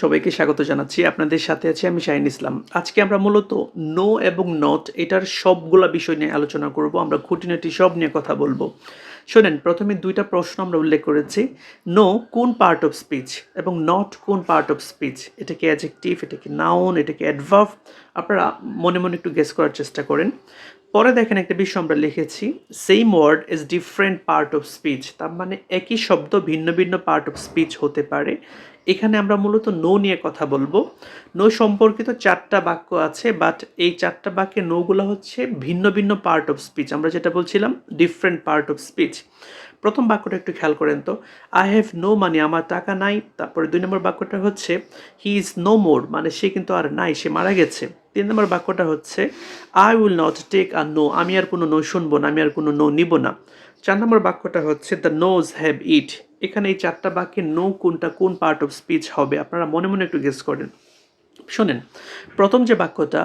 সবাইকে স্বাগত জানাচ্ছি। আপনাদের সাথে আছি আমি শাহিন ইসলাম। আজকে আমরা মূলত নো এবং নট এটার সবগুলা বিষয় নিয়ে আলোচনা করব। আমরা খুঁটিনাটি সব নিয়ে কথা বলব। শোনেন, প্রথমে দুইটা প্রশ্ন আমরা উল্লেখ করেছি। নো, কোন পার্ট অফ স্পিচ এবং নট কোন পার্ট অফ স্পিচ এটা কি অ্যাজেক্টিভ এটা কি নাউন এটা কি অ্যাডভার্ভ আপনারা মনে মনে একটু গেস করার চেষ্টা করেন। পরে দেখেন একটা বিষয় আমরা লিখেছি। Same word is different part of speech তার মানে একই শব্দ ভিন্ন ভিন্ন পার্ট অফ স্পিচ হতে পারে। এখানে আমরা মূলত নো নিয়ে কথা বলব। নো সম্পর্কিত চারটা বাক্য আছে বাট এই চারটা বাক্যে নোগুলো হচ্ছে ভিন্ন ভিন্ন পার্ট অফ স্পিচ আমরা যেটা বলছিলাম ডিফারেন্ট পার্ট অফ স্পিচ প্রথম বাক্যটা একটু খেয়াল করেন তো। আই হ্যাভ নো মানি আমার টাকা নাই। তারপরে দুই নম্বর বাক্যটা হচ্ছে হি ইজ নো মোর মানে সে কিন্তু আর নাই, সে মারা গেছে। তিন নম্বর বাক্যটা হচ্ছে I will not take a no আমি আর কোনো নো শুনব না, আমি আর কোনো নো নিব না। চার নম্বর বাক্যটা হচ্ছে দ্য নোজ হ্যাভ ইট এখানে এই চারটা বাক্যে নো কোনটা কোন পার্ট অফ স্পিচ হবে, আপনারা মনে মনে একটু গেস করেন। শোনেন, প্রথম যে বাক্যটা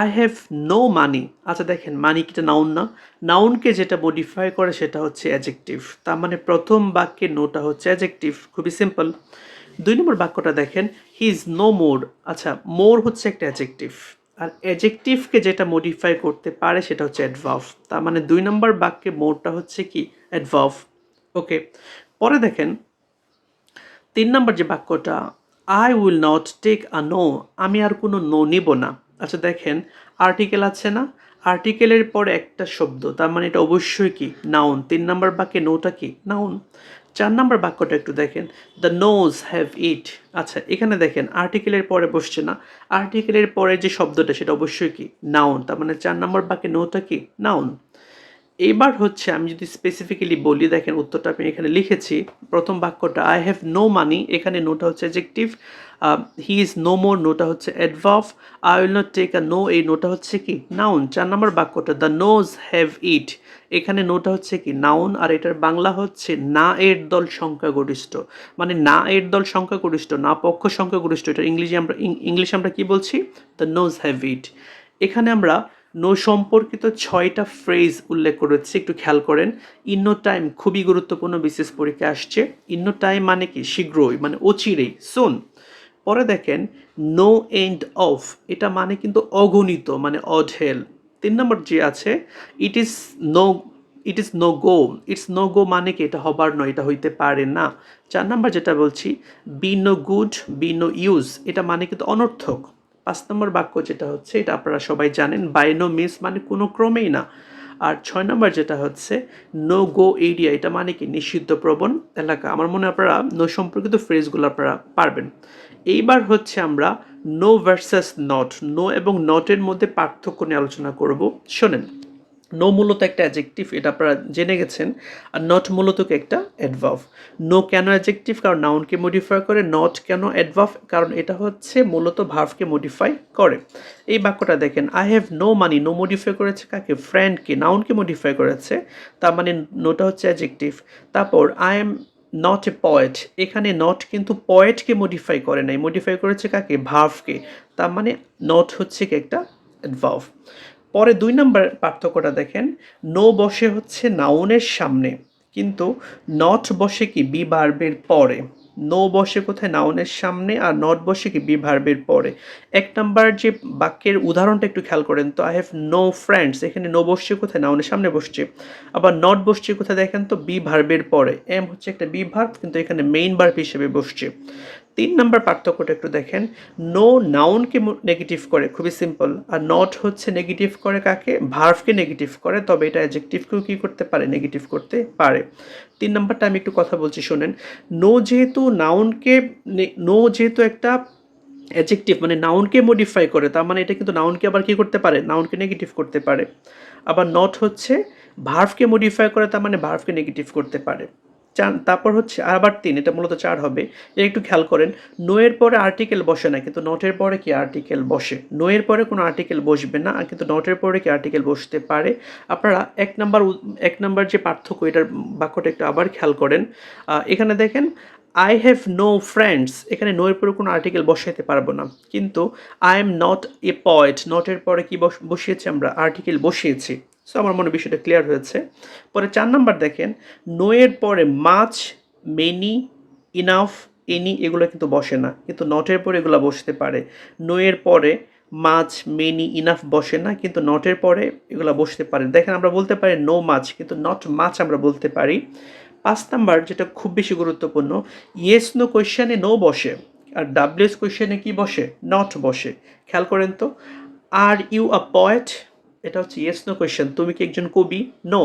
আই হ্যাভ নো মানি আচ্ছা দেখেন মানি কিটা নাউন না নাউনকে যেটা মডিফাই করে সেটা হচ্ছে অ্যাজেক্টিভ তার মানে প্রথম বাক্যে নোটা হচ্ছে অ্যাজেক্টিভ খুবই সিম্পল দুই নম্বর বাক্যটা দেখেন হি ইজ নো মোর আচ্ছা মোর হচ্ছে একটা অ্যাজেক্টিভ আর অ্যাজেক্টিভকে যেটা মডিফাই করতে পারে সেটা হচ্ছে অ্যাডভার্ভ তার মানে দুই নম্বর বাক্যে মোরটা হচ্ছে কি? অ্যাডভার্ভ ওকে পরে দেখেন, তিন নম্বর যে বাক্যটা I will not take a no আমি আর কোনো নো নিব না। আচ্ছা দেখেন আর্টিকেল আছে না? আর্টিকেলের পর একটা শব্দ, তার মানে এটা অবশ্যই কি? নাউন তিন নম্বর বাক্যে নোটা কি? নাউন চার নম্বর বাক্যটা একটু দেখেন। দ্য নোজ হ্যাভ ইট আচ্ছা এখানে দেখেন আর্টিকেলের পরে বসছে না। আর্টিকেলের পরে যে শব্দটা, সেটা অবশ্যই কি? নাউন তার মানে চার নম্বর বাক্যে নোটা কি? নাউন এইবার হচ্ছে আমি যদি স্পেসিফিক্যালি বলি, দেখেন উত্তরটা আমি এখানে লিখেছি। প্রথম বাক্যটা আই হ্যাভ নো মানি এখানে নোটা হচ্ছে adjective he is no more নোটা হচ্ছে adverb I will not take a no এই নোটা হচ্ছে কি? নাউন চার নম্বর বাক্যটা দ্য নোজ হ্যাভ ইট এখানে নোটা হচ্ছে কি? নাউন আর এটার বাংলা হচ্ছে না এর দল সংখ্যাগরিষ্ঠ। মানে না এর দল সংখ্যাগরিষ্ঠ, না পক্ষ সংখ্যাগরিষ্ঠ। এটা ইংলিশে আমরা ইংলিশ আমরা কি বলছি? দ্য নোজ হ্যাভ ইট এখানে আমরা নো সম্পর্কিত ছয়টা ফ্রেজ উল্লেখ করেছি, একটু খেয়াল করেন। ইন্ন টাইম খুবই গুরুত্বপূর্ণ বিশেষ পরীক্ষা আসছে। ইন্ন টাইম মানে কি? শীঘ্রই মানে অচিরেই সোন পরে দেখেন নো এন্ড অফ এটা মানে কিন্তু অগণিত মানে অঢেল। তিন নম্বর যে আছে it is no it is no go it's no go মানে কি? এটা হবার নয়, এটা হইতে পারে না। চার নাম্বার যেটা বলছি be no good be no use এটা মানে কিন্তু অনর্থক। পাঁচ নম্বর বাক্য যেটা হচ্ছে, এটা আপনারা সবাই জানেন বাই নো মিস মানে কোনো ক্রমেই না। আর ছয় নম্বর যেটা হচ্ছে নো গো এরিয়া এটা মানে কি? নিষিদ্ধ প্রবণ এলাকা। আমার মনে আপনারা নো সম্পর্কিত ফ্রেজগুলো আপনারা পারবেন। এইবার হচ্ছে আমরা নো ভার্সাস নট নো এবং নটের মধ্যে পার্থক্য নিয়ে আলোচনা করব। শোনেন। নো মূলত একটা অ্যাজেক্টিভ এটা আপনারা জেনে গেছেন, আর নট মূলত একটা অ্যাডভার্ভ নো কেন অ্যাজেক্টিভ কারণ নাউনকে মডিফাই করে নট কেন অ্যাডভার্ভ কারণ এটা হচ্ছে মূলত ভার্ভকে মডিফাই করে। এই বাক্যটা দেখেন I have no money no modify করেছে কাকে? ফ্রেন্ডকে নাউনকে মডিফাই করেছে। তার মানে নোটা হচ্ছে অ্যাজেক্টিভ তারপর I am not a poet এখানে নট কিন্তু পয়েটকে মডিফাই করে নাই। মডিফাই করেছে কাকে? ভার্ভকে তার মানে নট হচ্ছে কি একটা অ্যাডভার্ভ পরে দুই নম্বর পার্থক্যটা দেখেন, নো বসে হচ্ছে নাউনের সামনে। কিন্তু নট বসে কি বি ভার্বের পরে? নো বসে কোথায় নাউনের সামনে আর নট বসে কি বি ভার্বের পরে? এক নাম্বার যে বাক্যের উদাহরণটা একটু খেয়াল করেন তো, আই হ্যাভ নো ফ্রেন্ডস। এখানে নো বসছে কোথায়? নাউনের সামনে বসছে। আবার নট বসছে কোথায়? দেখেন তো, বি ভার্বের পরে। এম হচ্ছে একটা বি ভার্ব, কিন্তু এখানে মেইন ভার্ব হিসেবে বসছে। তিন নম্বর পার্থক্যটা একটু দেখেন। নো নাউনকে নেগেটিভ করে, খুবই সিম্পল আর নট হচ্ছে নেগেটিভ করে কাকে? ভার্ভকে নেগেটিভ করে, তবে এটা অ্যাজেক্টিভকেও কী করতে পারে? নেগেটিভ করতে পারে। তিন নম্বরটা আমি একটু কথা বলছি, শোনেন। নো যেহেতু নাউনকে নো যেহেতু একটা অ্যাজেক্টিভ মানে নাউনকে মডিফাই করে, তার মানে এটা কিন্তু নাউনকে আবার কী করতে পারে? নাউনকে নেগেটিভ করতে পারে। আবার নট হচ্ছে ভার্ভকে মডিফাই করে, তার মানে ভার্ভকে নেগেটিভ করতে পারে। চার তারপর হচ্ছে আবার তিন, এটা মূলত চার হবে। এটা একটু খেয়াল করেন, নোয়ের পরে আর্টিকেল বসে না, কিন্তু নটের পরে কি আর্টিকেল বসে? নোয়ের পরে কোনো আর্টিকেল বসবে না, আর কিন্তু নটের পরে কি আর্টিকেল বসতে পারে? আপনারা এক নাম্বার এক নাম্বার যে পার্থক্য, এটার বাক্যটা একটু আবার খেয়াল করেন। এখানে দেখেন আই হ্যাভ নো ফ্রেন্ডস এখানে নোয়ের পরে কোনো আর্টিকেল বসাইতে পারব না, কিন্তু I am not a poet নটের পরে কি বসিয়েছি আমরা? আর্টিকেল বসিয়েছি। সো আমার মনে বিষয়টা ক্লিয়ার হয়েছে। পরে চার নাম্বার দেখেন, নোয়ের পরে মাছ মেনি ইনাফ এনি এগুলো কিন্তু বসে না। কিন্তু নটের পরে এগুলো বসতে পারে। নো এর পরে মাছ মেনি ইনাফ বসে না, কিন্তু নটের পরে এগুলো বসতে পারে। দেখেন, আমরা বলতে পারি নো মাছ কিন্তু নট মাছ আমরা বলতে পারি। পাঁচ নাম্বার যেটা খুব বেশি গুরুত্বপূর্ণ ইয়েস নো কোয়েশ্চেনে নো বসে। আর ডাব্লিউএস কোয়েশ্চেনে কি বসে? নট বসে। খেয়াল করেন তো আর ইউ আ পয়েট এটা হচ্ছে ইয়েস নো কোয়েশ্চেন তুমি কি একজন কবি? No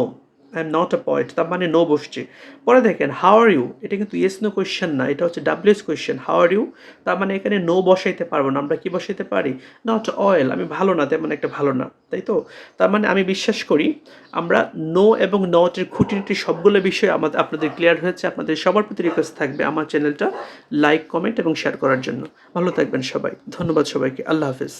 I am not a poet তার মানে নো বসছে। পরে দেখেন হাউ আর ইউ এটা কিন্তু ইয়েস নো কোয়েশ্চেন না, এটা হচ্ছে WS question how are you তার মানে এখানে নো বসাইতে পারব না। আমরা কি বসাইতে পারি? নট অয়েল আমি ভালো না, তেমন একটা ভালো না। তাই তো? তার মানে আমি বিশ্বাস করি, আমরা নো এবং নটের খুঁটিনাটি সবগুলো বিষয় আমাদের, আপনাদের ক্লিয়ার হয়েছে। আপনাদের সবার প্রতি রিকোয়েস্ট থাকবে আমার চ্যানেলটা লাইক কমেন্ট এবং শেয়ার করার জন্য। ভালো থাকবেন সবাই। ধন্যবাদ সবাইকে। আল্লাহ হাফিজ।